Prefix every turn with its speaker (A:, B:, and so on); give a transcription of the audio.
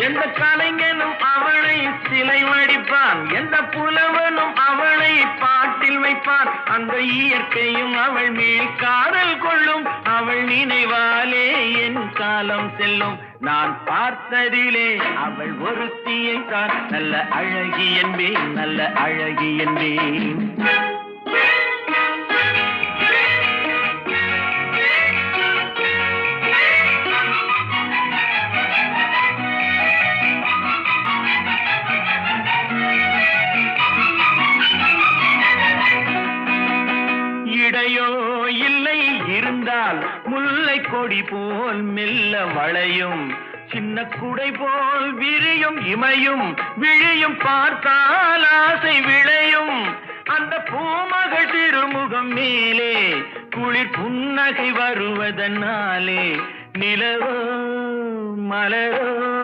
A: எந்த கலைஞனும் அவளை சிலை வடிப்பான். எந்த புலவனும் அவளை பாட்டில் வைப்பான். அந்த இயற்கையும் அவள் மேல் காதல் கொள்ளும். அவள் நினைவாலே என் காலம் செல்லும். நான் பார்த்ததிலே அவள் ஒருத்தியை தான் நல்ல அழகி என்பேன் நல்ல அழகி என்பேன். இடையோ இல்லை இருந்தால் முல்லை கொடி போல் மெல்ல வளையும். சின்ன குடை போல் விரியும் இமையும் விழியும் பார்த்தால் ஆசை விளையும். அந்த பூமகள் திருமுகம் மேலே குளிர் புன்னகை வருவதனாலே நிலவோ மலரோ